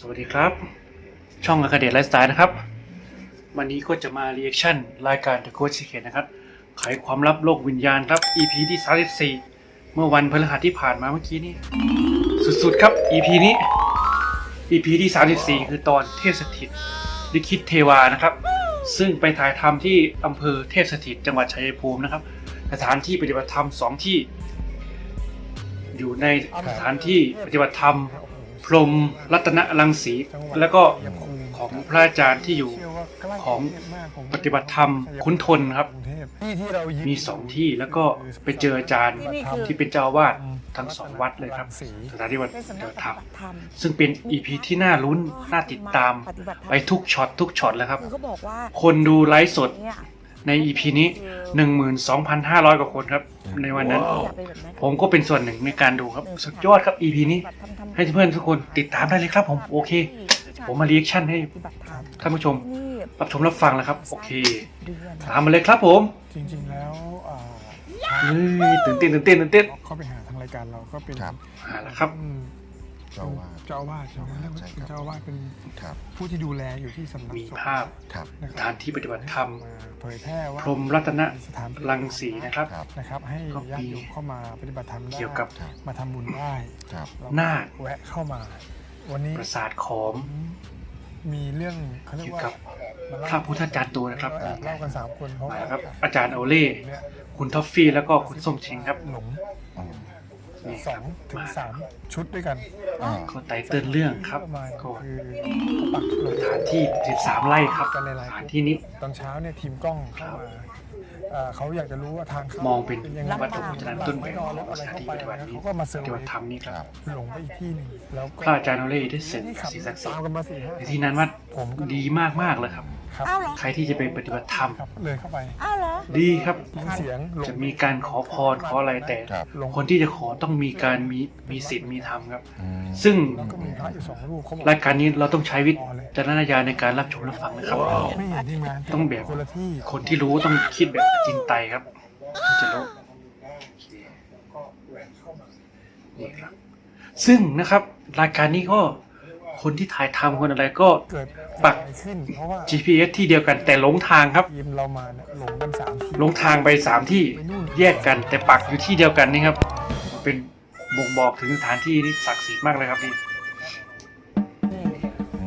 สวัสดีครับ ช่องอ c คาเด t ไลฟ์สไตล์นะครับ วันนี้ก็จะมาเรีแอคชั่นรายการ The Ghost Secret นะครับไขความลับโลกวิญญาณครับ EP ที่ 34 เมื่อวันพฤหัสที่ผ่านมาเมื่อกี้นี้ สุดๆครับ EP นี้ EP ที่ 34 คือตอนเทพสถิตลิขิตเทวานะครับ ซึ่งไปถ่ายทำที่อำเภอเทพสถิตจังหวัดชัยภูมินะครับ สถานที่ปฏิบัติธรรมสองที่ อยู่ในสถานที่ปฏิบัติธรรม พรหมรัตนรังสี แล้วก็ของพระอาจารย์ที่อยู่ของปฏิบัติธรรมคุ้นทนครับ มีสองที่แล้วก็ไปเจออาจารย์ที่เป็นเจ้าอาวาสทั้งสองวัดเลยครับสถานที่ปเป็นฏิสำนับักติปธรรมฏิบัติธรรมซึ่งเป็น EP ที่น่าลุ้นน่าติดตามปฏิบัติธรรมไปทุกช็อตทุกช็อตแล้วครับคือเขาบอกว่าคนดูไลฟ์สดเนี่ย ใน EP นี้ 12,500 กว่าคนครับ ในวันนั้นอยากเป็นแบบนั้น ผมก็เป็นส่วนหนึ่งในการดูครับ สุดยอดครับ EP นี้ ให้เพื่อนทุกคนติดตามได้เลยครับผม โอเค ผมมาเรีแอคชั่นให้ปฏิบัติธรรมท่านผู้ชมนี่รับชมรับฟังแล้วครับ โอเคเดือนตามมาเลยครับผม จริงๆแล้วอ่าเฮ้ยตื่นเต้นตื่นเต้นตื่นเต้นเข้าไปหาทางรายการเราก็เป็นครับหาแล้วครับอืม เจ้าอาวาสเจ้าอาวาสใช่ไหมใช่ครับเป็นเจ้าอาวาสเป็นครับ ผู้ที่ดูแลอยู่ที่สำนักมีสงฆ์ภาพครับ นะสครับถานที่ปฏิบัติธรรม มาเผยแพร่ว่าพรหมรัตนสถานรังสีนะครับ ครับ นะครับ ให้ก็มีญาติโยมเข้ามาปฏิบัติธรรมได้เกี่ยวกับ ครับ มาทำบุญได้ครับ แล้วนาค แวะเข้ามา วันนี้ปราสาทขอมมีเรื่องเขาเรียกเกี่ยวว่ากับมาเล่พระพุทธจารย์ตัวนะครับเล่ากันสามคนเพราะมาว่าแล้วครับ อาจารย์โอเล่ เนี่ยคุณท็อฟฟี่แล้วก็คุณส้มชิงครับ หลงอืมนี่ สคอรับงถึงมาสามชุดด้วยกันอ่าก็ไตเติ้ลเรื่องครับประมาณก็คือปักหลงสถานที่ 13 ไร่ครับกันหลายสๆถานที่นี้ ตอนเช้าเนี่ยทีมกล้องเข้ามาเอ่อเขาอยากจะรู้ว่าทางเข้ามองเป็นยังไงวัตถุโบราณต้นแบบไม่รอรถอะไรเข้าไปของสถานที่ปฏิบัตินี้ เขาก็มาเซอร์ปฏิเวบัติย์ธรรมนี่คครัรับบหลงไปอีกที่หนึ่งแล้วก็พระอาจารย์โอเล่ได้เสร็จนี่ขับสิ่งศักดิ์สิทตามธิ์กันมาสี่ห้าในที่นั้นว่า ผมก็ดีมากๆเลยครับ ครับอ้าวเหรอใครที่จะไปปฏิบัติธรรม ครับเลยเข้าไปอ้าวเหรอดีครับยินเสียงหลง จะมีการขอพรขออะไรแต่ ครับหลงคนที่จะขอต้องมีการมีมีศีลมีธรรมครับ อืม ซึ่งแล้วก็มีพระอยู่สองรูปเขาบอกรายการนี้เราต้องใช้วิจารณญาณในการรับชมรับฟังนะครับ ไม่เห็นที่งานต้องแบบ คนละที่คนที่รู้ต้องคิดแบบจินไตครับถึงจะรู้นี่ครับ ซึ่งนะครับ รายการนี้ก็ คนที่ถ่ายทำคนอะไรก็เกิดปัก อะไรขึ้น เพราะว่า GPS ที่เดียวกันแต่หลงทางครับ ทีมเรามาเนี่ยหลงกันสามที่หลงทางไปสามที่แยกกันแต่ปักอยู่ที่เดียวกันนี่ครับ เป็นบ่งบอกถึงสถานที่นี่ศักดิ์สิทธิ์มากเลยครับนี่นี่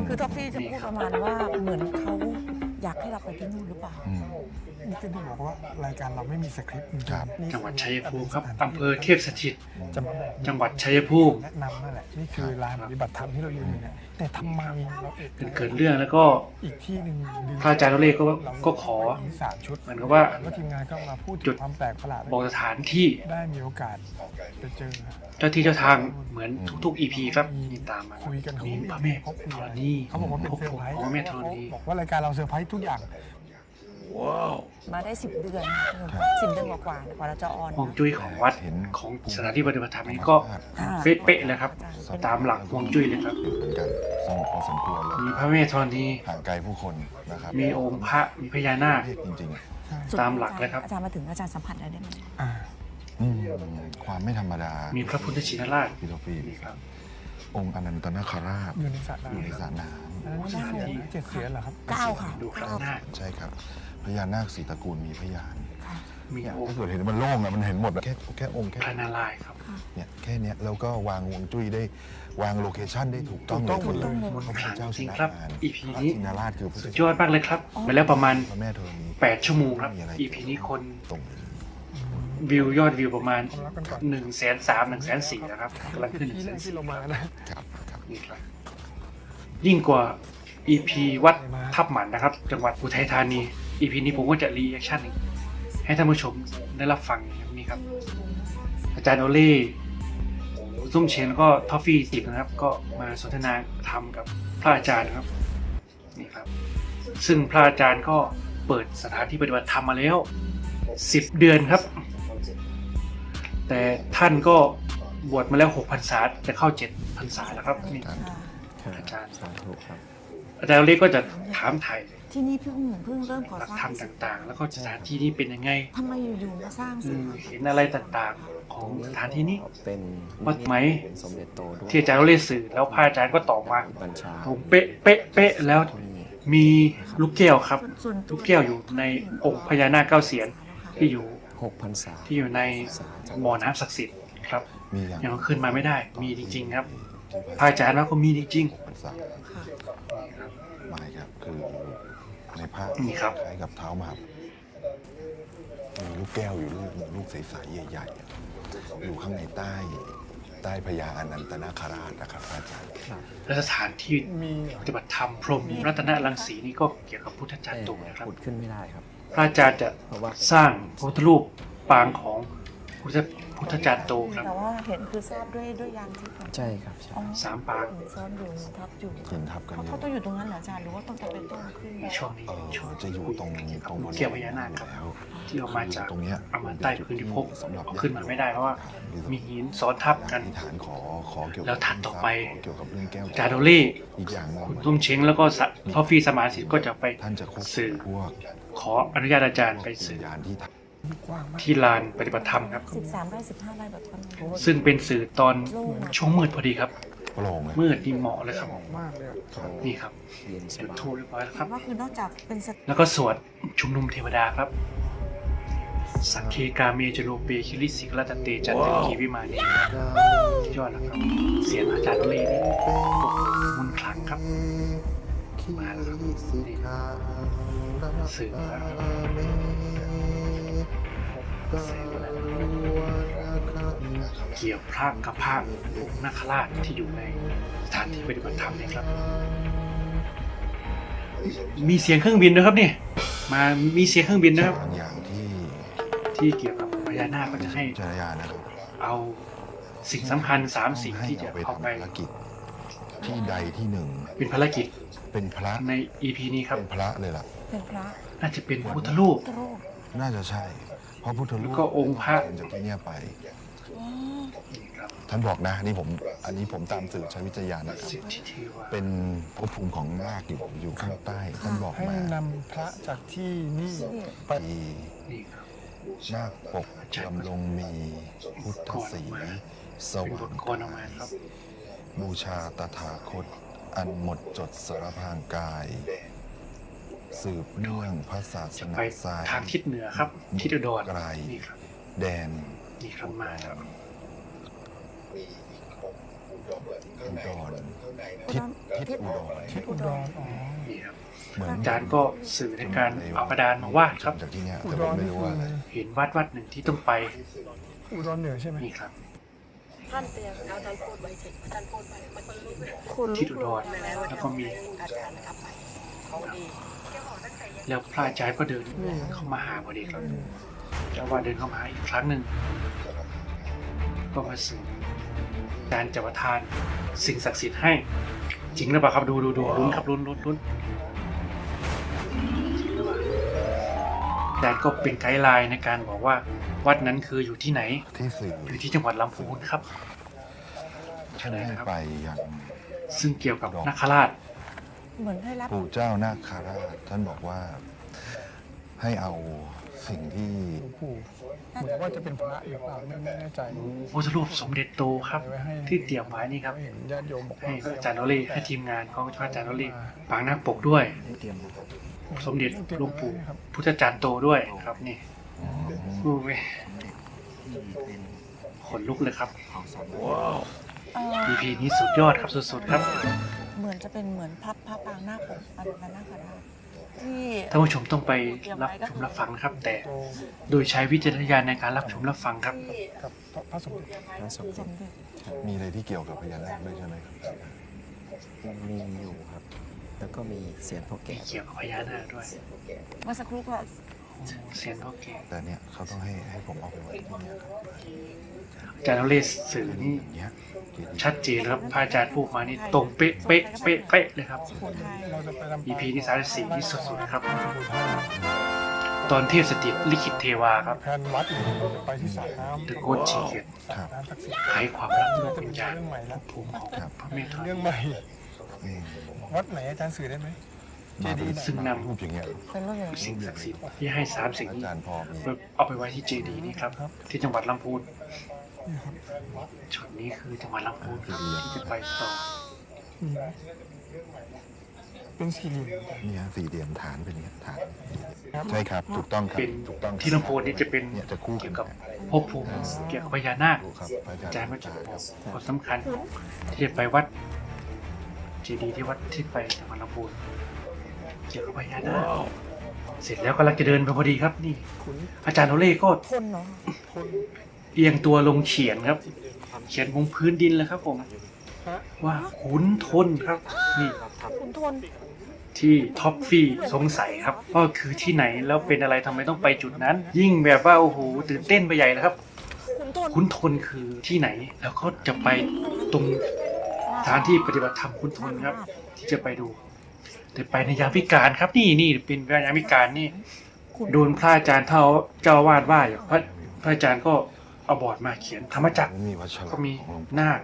คือทอฟฟี่จะพูดประมาณว่าเหมือนเขาอยากให้เราไปที่นู่นหรือเปล่า อืม นี่ก็ที่บอกว่ารายการเราไม่มีสคริปต์จริงครับๆนี่จังหวัดชัยภูมิครับอำเภอเทพสถิตจะมาบอกจังหวัดชัยภูมิแนะนำนั่นแหละนี่คือลานปฏิบัติธรรมที่เราอยู่เนี่ยแต่ทำไมเราเอกเป็นเกิดเรื่องแล้วก็อีกที่หนึ่งดึงพระอาจารย์โอเล่ก็ก็ขอมีสามชุดเหมือนกับว่าแล้วทีมงานก็มาพูดจุถึดงความแปลกประหลาดบอกสถานที่ได้มีโอกาสไปเจอเจ้าที่เจ้าทางเหมือนทุกๆ EP ครับนี่ตามมาคุยกันเขานี่พระแม่เขาคุยธอะรไรณีเขาบอกว่าเป็นพบเซอร์ไพรส์พระแม่ธรณีบอกว่ารายการเราเซอร์ไพรส์ทุกอย่าง มาได้สิบเดือนสิบเดือนกว่าๆกว่าเราจะออนฮวงจุ้ยของวัดเห็นของสถานที่ปฏิบัติธรรมนี้ก็ค่ะเป๊ะๆเลยครับ ตามหลักฮวงจุ้ยเลยครับเหมือนกันสงบพอสมควรเลยมีพระแม่ธรณีห่างไกลผู้คนนะครับมีองค์พระมีพญานาคเทพจริงสุดตามหลักเลยครับอาจารย์มาถึงอาจารย์สัมผัสอะไรได้ไหมอ่าๆอืมความไม่ธรรมดา มีพระพุทธชินราชพิโตฟีนี่ครับ องค์อนันตนาคราชอยู่ในสระอยู่ในสระน้ำน้อันนั้นกี่เสียนนะเจ็ดเสียนเหรอครับเก้าค่ะดูข้างหน้าำใช่ครับ พญานาคสีตระกูลมีพยานค่ะมีเนี่ยองถ้าค์เกิดเห็นมันโล่งอะมันเห็นหมดอะแค่แค่องค์แค่พระนารายณ์ครับ เนี่ยแค่เนี้ยแล้วก็วางฮวงจุ้ยได้วางโลเคชั่นได้ถูกต้องถูกต้องเลยหมดเลย พระพุทธเจ้าจริงครับชนะมาร EP พระนี้ชินราชคือพระพุทธสุดยเจ้าอดมากเลยครับไปแล้วประมาณ พระแม่ธรณี8 ชั่วโมงครับ มีอะไร EP นี้คนตรงวิวยอดวิวประมาณความรักกันก่อน1นึ่งแสนสามหนึ่งแสนสี่นะครับกำลังขึ้นหนึ่งที่แสแรนกที่สี่เรามานะครับครับ นี่ครับ ยิ่งกว่า EP วัดทับหมันนะครับ จังหวัดอุทัยธานี EP นี้ผมก็จะรีแอคชั่นให้ท่านผู้ชมได้รับฟังนี่ครับ อาจารย์โอเล่ซุ้มเชนแล้วก็ทอฟฟี่สิบนะครับ ก็มาสนทนาธรรมกับพระอาจารย์นะครับนี่ครับ ซึ่งพระอาจารย์ก็เปิดสถานที่ปฏิบัติธรรมมาแล้วสิบเดือนครับ แต่ท่านก็บวชมาแล้วหกพรรษาจะเข้าเจ็ดพรรษาแล้วครับนี่ครับค่ะอาจารย์สาธุครับอาจารย์เล็กก็จะถามไถ่ ที่นี่เพิ่งเพิ่งเริ่มก่อหลักสร้างธรรมต่างๆ แล้วก็สถานที่นี้เป็นยังไงทำไมอยู่ๆมาสร้างอืสิมเห็นอะไรต่างๆ ของสถานที่นี้ เป็นวัดไหม เป็นสมเด็จโตด้วยที่อาจารย์เล็กสื่อแล้วพระอาจารย์ก็ตอบมาบัญชาตรงเป๊ะเป๊ะเป๊ะแล้วที่นี่มีลูกแก้วครับ ส่วนตัลูวกแก้วอยู่ในองค์พญานาคเก้าเสียนที่อยู่หกพันษาที่อยู่ในบ่อน้ำศักดิ์สิทธิ์ครับมีอย่างยังขึ้นมาไม่ได้ มีจริง ๆ ครับพระอาจารย์ว่าก็มีจริงภาษาค่ะ ไม่ครับ คือ ในภาพนี่ครับ คล้ายกับเท้ามหามีลูกแก้วอยู่ลูกหนึ่งลูกใสๆใหญ่ๆอะอยู่ข้างในใต้ ใต้พญาอนันตนาคราชนะครับอาจารย์ครับๆและสถานที่มีเหรอปฏิบัติธรรมพรหมรัตนรังสีนี่ก็เกี่ยวกับพุทธจารย์ตุนะครับ ขุดขึ้นไม่ได้ครับ พระอาจารย์จะเพราะว่า สร้างพระพุทธรูปปางของพุทธ พุทธจารย์โตครับ แต่ว่าเห็นคือทราบด้วยด้วยยานทิพย์เหรอใช่ครับใช่อ๋อสามปางหินซ้อนอยู่หินทับอยู่หินทับกันเขาอยู่เขาต้องอยู่ตรงนั้นเหรออาจารย์หรือว่าต้องจะไปต้นขึ้นในช่วงนี้เออช่วงจะอยู่ตรงตรงบริเกี่ยวพญานาคครับ แล้วที่ออกมาจากตรงเนี้ยเอามาใต้พื้นที่พบสำหรับเอาขึ้นมาไม่ได้เพราะว่า มีหินซ้อนทับกัน อธิษฐานขอขอเกี่ยวกับแล้วถัดต่อไป ขเกี่ยวกับเรื่องแก้วจาโดลี่ อีกอย่างหนึ่งคุณตุ้มเช้งแล้วก็สะทอฟฟี่สมาสิทธิ์ก็จะไปท่านจะควบสื่อพวกขออนุญาตอาจารย์ไปวิสื่ญอญาณที่ ทกว้างมากที่ลานปฏิบัติธรรมครับสิบสามไร่สิบห้าไร่แบบตอนนั้นซึ่งเป็นสื่อตอนโล่งอะช่วงมืดพอดีครับำโปร่งเลยมืดนี่เหมาะเลยครับมากเลยอะนี่ครับเย็นสจุดบายทูปเรียบร้อยแล้วครับว่าคือนอกจากเป็นสถแล้วก็สวดชุมนุมเทวดาครับ สักเคกาเมจโรเปคิริสิกรัตเตจันทกีวิมานียอดแล้วครับ เสียงอาจารย์โอเล่นี่โอ้โหมุนต์ขลังครับ มาแล้วครับนี่สื่อแล้วรับสื่อแล้วเกี่ยวพระกับพระองค์นาคราชที่อยู่ในสถานที่ปฏิบัติธรรมเนี่ยครับ มีเสียงเครื่องบินด้วยครับนี่มามีเสียงเครื่องบินนะครับ อย่างที่ที่เกี่ยวกับพญานาคก็จะให้จารยานะครับเอาสิ่งสำคัญสามสิ่งที่จะเข้าทำไปภารกิจ ที่ใดที่หนึ่ง เป็นภารกิจเป็นพระใน EP นี้ครับ เป็นพระเลยล่ะ เป็นพระน่าจะเป็นพระพุทธรูปพุทธรูปน่าจะใช่ เพราะพุทธรูแล้ปวก็องค์พระเดินจากที่เนี่ยไป อ๋อนี่ครับท่านบอกนะนี่ผม อันนี้ผมตามสื่อใช้วิจารณนะครับ สิทธิเทวาเป็นภพภูมิของนาคอยู่อยู่ข้างใต้ ท่านบอกให้มานำพระจากที่นี่ไปที่นี่ครับนาคปกลำลงมีพุทธศีสเป็นบว่างทกรออกมาครับ บูชาตถาคต อันหมดจดสารพางกาย สืบเนื่องพระศาสจะนาไปสายทางทิศเหนือครับ ทิศอุดรไกลนี่ครับแดนนี่ครับมาครับอุดรทิศทิศอุดรทิศอุดรอ๋อนี่ครับเหมือนอาจารย์ก็สื่อในการเอากระดานมาวาดครับจากที่เนี่ยอุแต่ดผมรไม่นี่รู้คืว่าออะไรเห็นวัดวัดหนึ่งที่ต้องไปอุดรเหนือใช่ไหมนี่ครับ ท่านเตียงเอาท่านพูดไว้เสร็จท่านพูดไปมันก็รู้คนทิศอุดรแล้วแล้วก็มีอาจารย์นะครับไปเขาดีแล้วพระอาจารย์ก็เดินเข้ามาหาพอดีครับเจ้าว่าเดินเข้ามาหาอีกครั้งหนึ่งก็มาสื่อการจะประทานสิ่งศักดิ์สิทธิ์ให้ จริงหรือเปล่าครับดูดูดูลุ้นครับลุ้นลุ้นลุ้นจริงหรือเปล่าอาจารย์ก็เป็นไกด์ไลน์ในการบอกว่า วัดนั้นคืออยู่ที่ไหน ที่สื่ออยู่ที่จังหวัดลำพูนครับท่านให้ไปอย่างซึ่งเกี่ยวกับนาคราชเหมือนให้รับปู่เจ้านาคาราชท่านบอกว่า ให้เอาสิ่งที่หลวงปู่เหมือนว่าจะเป็นพระหรือเปล่าไม่ไม่แน่ใจพระพุทธรูปสมเด็จโตครับไว้ให้ที่เตรียมไว้นี่ครับเห็นญาติโยมบอกให้ว่าอาจารย์โนรีให้ทีมงานของอาจารย์โนรีปางนาคปกด้วยให้เตรียมนะครับสมเด็จหลวงปู่ครับพุทธจารย์โตด้วยครับนี่ โอ้ยสมเด็จที่เป็นขนลุกเลยครับของสมเด็จเอ่อ EP นี้สุดยอดครับสุดๆครับเหมือนจะเป็นเหมือนพระพระปางหน้าปกอันนั้นนาคราชที่ท่านผู้ชมต้องไปรับชมรับฟังนะครับ แต่โตโดยใช้วิจารณญาณในการรับชมรับฟังครับกับพระสมเด็จพระสมสเด็จมเด็จมีอะไรที่เกี่ยวกับพญานาคด้วยใช่ไหมครับมีอยู่ครับ แล้วก็มีเสียนพ่อมีแก่เกี่ยวกับพญานาคด้วย เมื่อสักครู่ก็ เสียงพ่อแก่แต่เนี่ยเขาต้องให้ให้ผมเอาไปไว้ที่เนี่ยครับอาจารย์โนรีสื่อนี่อย่างเงี้ยเจดีย์ชัดเจนครับพระอาจารย์พูดมานี่ตรงเป๊ะเป๊ะเป๊ะเป๊ะเลยครับ สุโขทัยเราจะไปลำปาง EP ที่34ที่สุดๆนะครับสุโขทัยตอนเทพสถิตลิขิตเทวาครับแผนวัดเนี่ยเราจะไปที่สระน้ำ The g o d Secret สระน้ำศักดิ์สิทธิ์ไขความลับโลกจะวิเป็นญญาณเรื่องใหม่แล้วภูมิของพระเมตตาเรื่องใหม่ อืมวัดไหนอาจารย์สื่อได้ไหม เจมาดีเป็นย์ไหนซึ่งนำรูปอย่างเงี้ยเป็นรูปอย่างนี้สิ่งศักดิ์สิทธิ์ที่ให้สามสิ่งอานี้จารย์พอมีเอาไปไว้ที่เจดีย์นี่ครับที่จังหวัดลำพูนนี่ครับช็อตนี้คือจังหวัดลำพูนครับที่จะไปต่ออืมเป็นสี่เหลี่ยมนี่ฮะสี่เหลี่ยมฐานเป็นอย่างเงี้ยฐานครับใช่ครับ ถูกต้องครับเป็นถูกต้องครับที่ลำพูนนี่จะเป็นเนี่ยจะคู่กัเกี่นยวกับภพภูมิเกี่ยวกับพญานาคถูกครับพระอาอาจาจารรย์ย์ก็จะบอกความสำคัญที่จะไปวัดเจดีย์ที่วัดที่ไปจังหวัดลำพูน เกี่ยวกับพญานาคเสร็จแล้วกำลังจะเดินไปพอดีครับ นี่ขุนอาจารย์โอเล่ก็ทนเนาะพลเอียงตัวลงเขียนครับ เขียนบนพื้นดินเลยครับผมพระว่าขุนทนครับ นี่คุณทน ที่ท็อปฟี่สงสัยครับว่าคือที่ไหนแล้วเป็นอะไรทำไมต้องไปจุดนั้น ยิ่งแบบว่าโอ้โหตื่นเต้นไปใหญ่เลยครับคุณทนขุนทนคือที่ไหน แล้วก็จะไปตรงสถานที่ปฏิบัติธรรมขุนทนครับ ที่จะไปดู แต่ไปในยามวิกาลครับนี่นี่เป็นยามวิกาลนี่คุณโดนพระอาจารย์เท่าเจ้าอาวาดว่าอยู่พระพระอาจารย์ก็เอาบอร์ดมาเขียนธรรมจักรมีวัชระก็มีของหลวงปู่นาค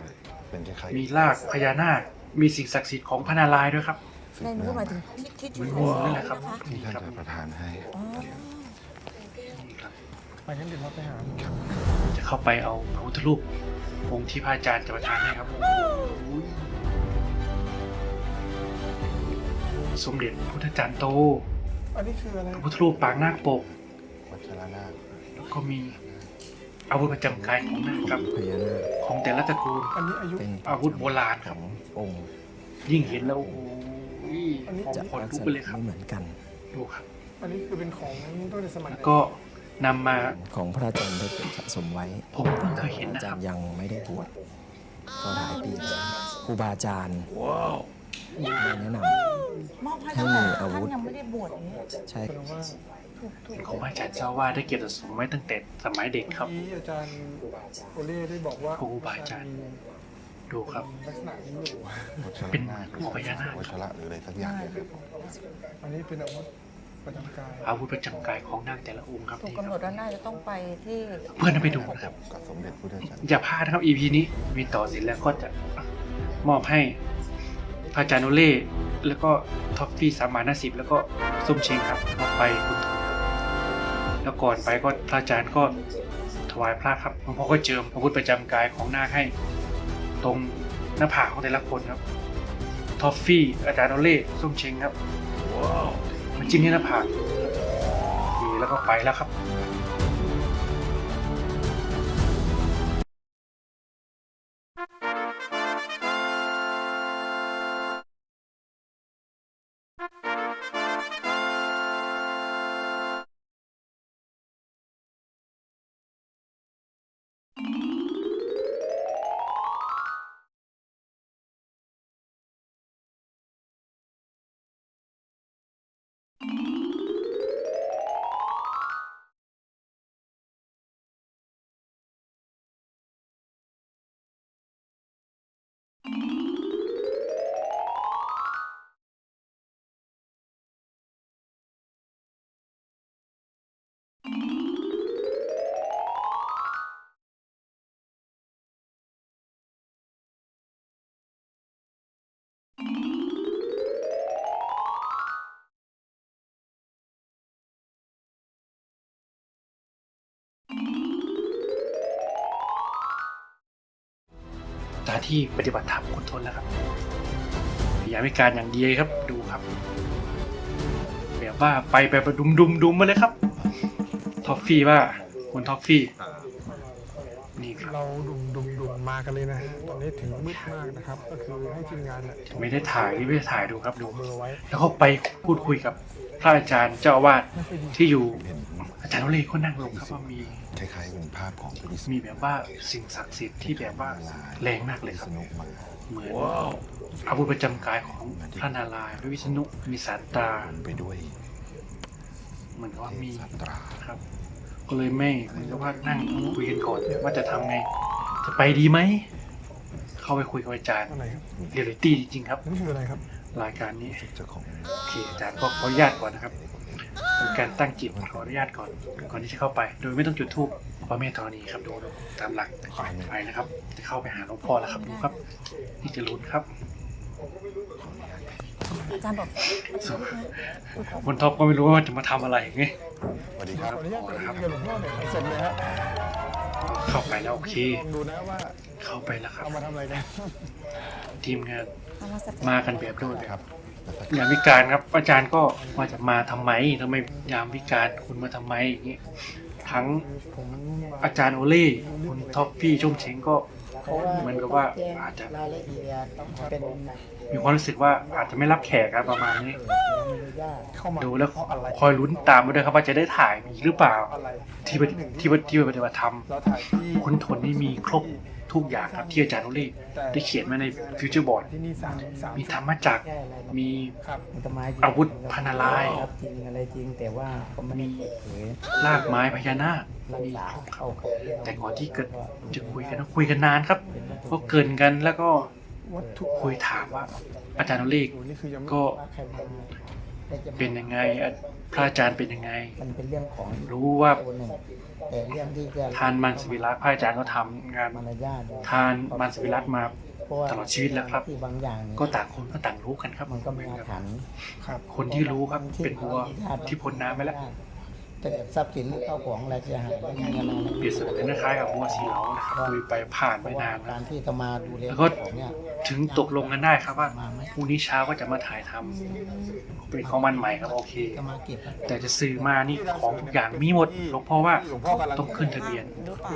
เป็นคล้ายๆมีรากพญานาค มีสิ่งศักดิ์สิทธิ์ของพระนารายณ์ด้วยครับสืบในนู้นหเนื่องมายมาถึงที่ที่เหมืที่อนไหนงูนี่แหละครับนะคะที่ท่านจะประทานให้อ๋อนี่ครับไปงั้นเดี๋ยวเราไปหาจะเข้าไปเอาพระพุทธรูปองค์ที่พระอาจารย์จะประทานให้ครับ สมเด็จพระพุทธจารย์โตอันนี้คืออะไรพระพุทธรูปปางนาคปก วัชระนาคแล้วก็มีอาวุธประจำกายของนาคครับ พญานาคของแต่ละตระกูล อันนี้อายุ เป็นอาวุธโบราณคขรับ ององค์ยิ่งเห็นแล้วโอ้โหอันนี้ ผมจะขนลักลุกษไปณะเลยครับ ไม่เหมือนกัน ดูครับ อันนี้คือเป็นของตั้งแต่สมัยแล้วไหนก็นำมา ของพระอาจารย์ได้เก็บสะสมไว้ผมเพิ่งเคยเห็นอานะคจารัรบ ย์ยังไม่ได้บวชก็หลายปีแล้ว ครูบาอาจารย์ว้าวได้แนะนมอบให้ให้ตั้งมีแต่อาวุธท่านยังไม่ได้บวชอย่างนี้ำใช่แสดงว่าถูกถูกของพระอาจารย์เจ้าว่าได้เก็บสะสมไว้ตั้งแต่สมัยเด็กครับเมื่อกี้อาจารย์โอเล่ได้บอกว่าครูบาอาจารย์ ดูครับ ลักษณะนี้อยู่วัชระเป็นนาครูปพญานาค วัชระหรืออะไรสักอย่างเนี่ยครับอันนี้เป็นอาวุธประจำกายอาวุธประจำกายของนางแต่ละองค์ครับถูกนี่คกำหนรัดบว่าน่าจะต้องไปที่เพื่อนไปดูนะครับ กับสมเด็จพุทธจารย์อย่าพลาดนะครับ EP นี้มีต่อเสร็จแล้วก็จะ มอบให้พาจารย์โนเล่แล้วก็ท็อฟฟี่สามมานาสิบแล้วก็ส้มเชงครับมอบไปคุณทนแล้วก่อนไปก็พระอาจารย์ก็ถวายพระครับหลวงพ่อก็เจิมอาวุธประจำกายของนาคให้ ตรงหน้าผากของแต่ละคนครับท็อฟฟี่อาจารย์โนเล่ส้มเชงครับว้าวมันจิ้มที่หน้าผากโอเคแล้วก็ไปแล้วครับ สถานที่ปฏิบัติธรรมคนทนแล้วครับพยายามวิการอย่างดีเลยครับ ดูครับ แบบว่าไปไปไปดุมดุมดุมมาเลยครับ ท็อฟฟี่ว่าคุณท็อฟฟี่ นี่ครับ เราดุมดุมดุมมากันเลยนะฮะตอนนี้ถึงมืดมากนะครับ ก็คือให้ทีมงานเนี่ยไม่ได้ถ่ายนี่ไม่ได้ถ่ายดูครับดู เบอร์ไว้ แล้วก็ไปพูดคุยกับพระอาจารย์เจ้าอาวาสไม่ค่อยดีที่อยู่เห็น อาจารย์โนเล่ก็นั่งลงครับว่ามีคล้ายๆเป็นภาพของพระวิษณุมีแบบว่าสิ่งศักดิ์สิทธิ์ที่แบบว่าแรงมากเลยครับวิษณุมาเหมือนอาวุธประจำกายของพระนารายณ์พระวิษณุมีสารตาผมไปด้วยเหมือนกับว่ามีเทพสัตราครับ ก็เลยไม่เหมือนกับว่านั่งคุยกันก่อนว่าจะทำไง จะไปดีไหม เข้าไปคุยกับอาจารย์อะไรครับเรียลลิตี้จริงๆครับนั่นคืออะไรครับ รายการนี้เจ้าของโอเคอาจารย์ก็ขออนุญาตก่อนนะครับ เป็นการตั้งจิตขออนุญาตก่อนก่อนที่จะเข้าไป โดยไม่ต้องจุดธูปพระเมตธรณีครับดูดูตามหลักไปนะครับ จะเข้าไปหาหลวงพ่อแล้วครับดูครับนี่จะลุ้นครับอาจารย์บอกคุณท็อปก็ไม่รู้ว่าจะมาทำอะไรไงสวัสดีคขรับออนุญาตไปคุยกับหลวงพ่อหน่อยเสร็จเลยฮะเข้าไปแล้วโอเคลองดูนะว่าเข้าไปแล้วครับเอามาทำอะไรกันทีมงานเอามาสักมากันแบบด้วยครับ ยามวิการครับ อาจารย์ก็ว่าจะมาทำไมทำไมยามวิการคุณมาทำไมอย่างนี้ทั้งผมอาจารย์โอเล่คุณท็อปพี่ชุ่มเชงก็เพราะว่าเหมือนกับว่าอาจจะรายละเอียดต้องเป็นมีความรู้สึกว่าอาจจะไม่รับแขกครับประมาณนี้ไม่รู้ยากเข้ามาดูแล้วเพราะอะไรคอยลุ้นตามมาด้วยครับว่าจะได้ถ่ายมีหรือเปล่าอะไรที่ปฏิที่ปฏิที่ปฏิบัติธรรมเราถ่ายที่คุณทนนี่มีครบ ทุกอย่างครับที่อาจารย์โอเล่ได้เขียนมาในฟิวเจอร์บอร์ดที่นี่สามสามมีธรรมจักรแค่อะไรมีครับมันต้นไม้จริงอาวุธพันนาลายณ์ครับจริงอะไรจริงแต่ว่าก็ไม่ได้เปิดเผยรากไม้พญานาครักมีษาครบครับเข้าเขาแต่ก่อนที่เกิดจะคุยกันนะคุยกันนานครับก็เกินกันแล้วก็วัตถุคุยถามว่า อาจารย์โอเล่นี่คือยังไม่ก็ว่าใครมาได้จะมาเป็นยังไงอะพระอาจารย์เป็นยังไงมันเป็นเรื่องของรู้ว่า ตัวหนึ่งแต่เรื่องที่จะทานมันสวิรัตพระอาจารย์ก็ทำงานมารยาททานมันสวิรัตมาเพราะว่าตลอดชีวิตแล้วครับที่บางอย่างเนี่ยก็ต่างคนก็ต่างรู้กันครับมันก็มีอาถรรพ์ครับคนที่รู้ครับเป็นวัวที่พ้นน้ำไปแล้วถ้า เกิดทรัพย์สินหรือข้าวของอะไรเสียหายก็มีอะไรนะเปรียบเสมือนคล้ายๆกับวัวสีเหลานะครับคุยไปผ่านเพไปราะว่านานกานะรที่จะมาดูแลแล้วก็ของเนี่ยถึงตกลงกันได้ครับว่าพรุ่งนี้เช้าก็จะมาถ่ายทำเป็นของมันใหม่ครับโอเค จะมาเก็บแต่จะซื้อมานี่ของทุกอย่างมีหมดหลวงพ่อว่าหลวงพ่อกำลัง ต้องขึ้นทะเบียน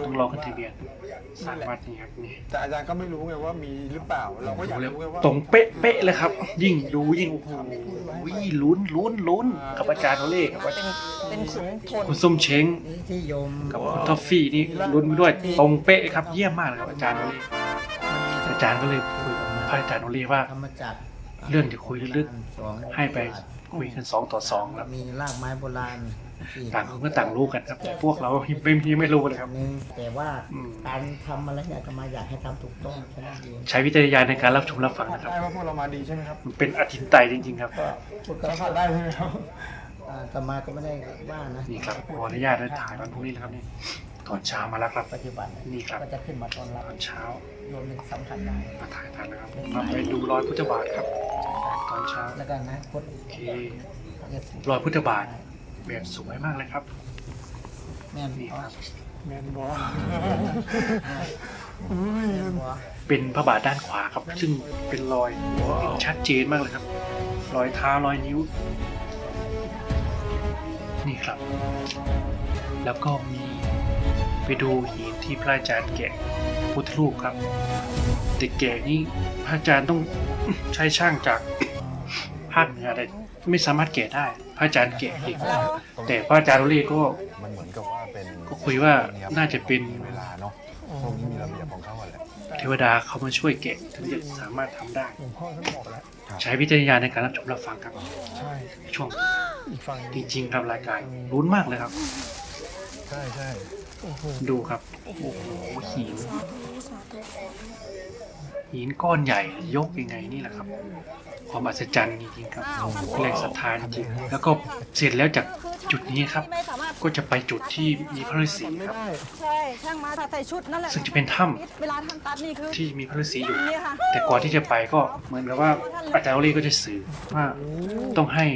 ต้องรอขึ้นทะเบียนสร้างวัดนี่ครับนี่ แต่อาจารย์ก็ไม่รู้ไงว่ามีหรือเปล่า เราก็อยากดูแล้วรู้ไงว่าตรงเป๊ะเป๊ะเลยครับ ยิ่งดูยิ่งโอ้โหลุ้นลุ้นลุ้นกับอาจารย์โอเล่กับเป็นเป็นขุนทนคุณส้มเช้งนี่ที่โยมกับคุณทอฟฟี่นี่ลุ้นไปด้วยตรงเป๊ะครับเยี่ยมมากเลยครับอาจารย์โอเล่อาจารย์ก็เลยคุยกับพระอาจารย์โอเล่ว่าธรรมจักรเรื่องที่คุยลึกสองให้ไปคุยกันสองต่อสองครับมีรากไม้โบราณที่ต่างคนก็ต่างรู้กันครับแต่พวกเราไม่ไม่ไม่รู้เลยครับหนึ่งแต่ว่าอืมการทำอะไรเนี่ยก็มาอยากให้ทำถูกต้องแค่นั้นเองใช้วิจารณญาณในการรับชมรับฟังนะครับได้ว่าพวกเรามาดีใช่ไหมครับมันเป็นอธินไตยจริง ๆ ครับพูดก็สัมผัสได้ใช่ไหมครับอ่า ต่อมาก็ไม่ได้ว่านะนี่ครับขออนุญาตได้ถ่ายวันพรุ่งนี้นะครับนี่ตอนเช้ามาแล้วครับปัจจุบันนี่ครับก็จะขึ้นมาต้อนรับตอนเช้าโยมหนึ่งสำคัญได้มาถ่ายทันนะครับมาไปดูรอยพุทธบาทครับ ตอนเช้าแล้วก็นะคตโอเครอยพุทธบาทแบบสวยมากเลยครับ แม่นนี่อ๋อครับแมนบอลแม่นบ่เป็นพระบาทด้านขวาครับ ซึ่งเป็นรอยเห็นชัดเจนมากเลยครับ รอยเท้ารอยนิ้ว นี่ครับ แล้วก็มีไปดูหินที่พระอาจารย์แกะพุทธรูปครับแต่แกะนี่พระอาจารย์ต้องใช้ช่างจากภาคเหนืออะไรไม่สามารถแกะได้ พระอาจารย์แกะเองแต่พระอาจารย์โรเล่ก็มันเหมือนกับว่าเป็นก็คุยว่าน่าจะเป็นมีเวลาเนาะพวกนี้มีระเบียบของเขาอะแหละเทวดาเขามาช่วยแกะถึงจะสามารถทำได้หลวงพ่อท่านบอกแล้ว ใช้วิจารณญาณในการรับชมรับฟังครับใช่ช่วงอีกฝั่งหจนึ่งริงๆครับรายการลุ้นมากเลยครับ ใช่ใช่โอ้โหดูครับโอ้โหหินหินก้อนใหญ่ยกยังไงนี่แหละครับ ความอัศจรรย์จริงๆครับแรงศรัทธาจริงๆแล้วก็เสร็จแล้วจากจุดนี้ครับไม่สามารถ ก็จะไปจุดที่มีพระฤาษีไม่ครับได้ใช่ช่างมาใส่ชุดนั่นแหละซึ่งจะเป็นถ้ำเวลาทำตัดนี่คือที่มีพระฤาษีอยู่ นี่ค่ะแต่ก่อนที่จะไปก็เหมือนกับว่าอาจารย์โอลีก็จะสื่อว่าต้องให้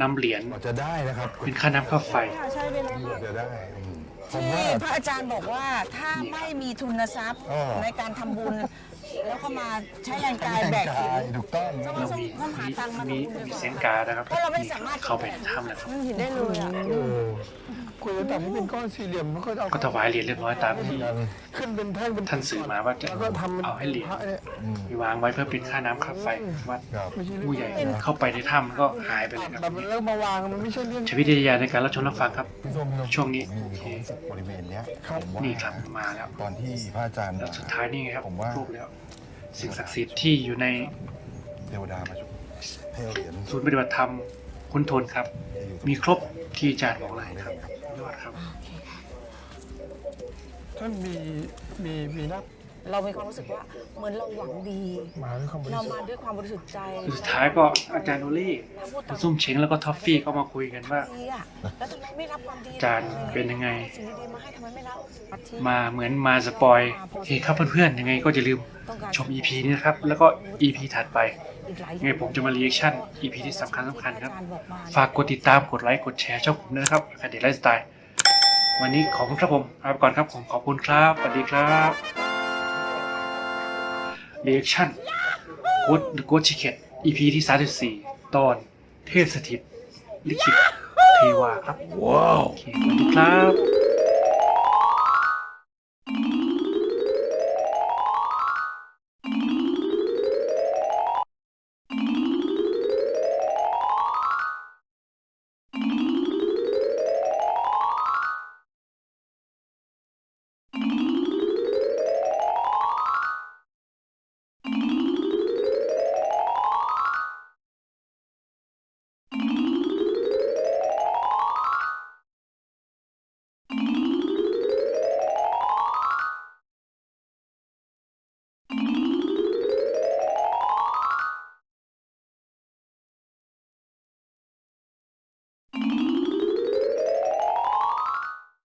นำเหรียญกว่าจะได้นะครับเป็นค่าน้ำค่าไฟใช่เวลา กว่าจะได้อืมที่พระอาจารย์บอกว่าถ้าไม่มีทุนทรัพย์อ้อในการทำบุญ แล้วก็มาใช้แรงกายแบกกายถูกต้องเรามีต้องหาตังค์มามีทำบุญมีเสียงกานะครับเพราะเราไม่นี่สามารถเข้าไปในถ้ำแล้วครับมันเห็นได้เลยอะเออ ควรจะตัดให้เป็นก้อนสี่เหลี่ยมแล้วก็เอาก็ถวายเหรียญเรียบร้อยตามที่ ขึ้นเป็นแท่งเป็นท่านสื่อมาว่าจะแล้วก็ทำเอาให้เหรียญพระเนี่ยอืมมีวางไว้เพื่อเป็นค่าน้ำค่าไฟวัดครับ ไม่ใช่เรื่ผู้องใหญ่เข้าไปในถ้ำก็หายไปเลยครับแบบมันเริ่มมาวางมันไม่ใช่เรื่อง ใช้วิทยาในการรับชมรับฟังครับ พี่ส้มพี่ส้มช่วงนี้ผมมีความรู้สึกบริเวณเนี้ยผมว่านี่ครับมาแล้ว ตอนที่พระอาจารย์แล้วสุดท้ายนี่ไงครับผมว่ารูปแล้ว สิ่งศักดิ์สิทธิ์ที่อยู่ในเทวดามาช่วยให้เอาเหรียญศูนย์ปฏิบัติธรรมคุณทนครับที่อยู่ตรงมีครบที่อาจารย์บอกเลยนี้ครับ ครับยอดครับท่านมีมีมีนักไอเรามีความรู้สึกว่าเหมือนเราหวังดี มาด้วยความบริเราสุทมาธิ์ด้วยความบริสุทธิ์ใจสุดท้ายก็อาจารย์โนลี่ถ้าพูดคุตาณมซุ่มเช้งแล้วก็ท็อฟฟี่ก็มาคุยกันว่า ดีอะแล้วทำไมไม่รับความดีอาจารย์เป็นยังไง สิ่งดีๆมาให้ทำไมไม่รับที่มาเหมือนมาสปอยโอเคครับเพื่อนๆยังไงก็อย่าลืมต้องการชม EP นี้นะครับ แล้วก็ EP ถัดไป อีกหลายยังไงผมจะมา reaction EP ที่สำคัญสำคัญครับที่อาจาย์บอกมฝากกดติดตามกดไลค์กดแชร์ช่องผมด้วยนะครับคดีไลฟ์สไตล์ วันนี้ขอบคุณครับผมลาไปก่อนครับผมขอบคุณครับสวัสดีครับ reaction Good The Good Ticket EP ที่ 34 ตอนเทพสถิตลิขิตเทวาครับ ว้าว โอเคสวัสดีครับ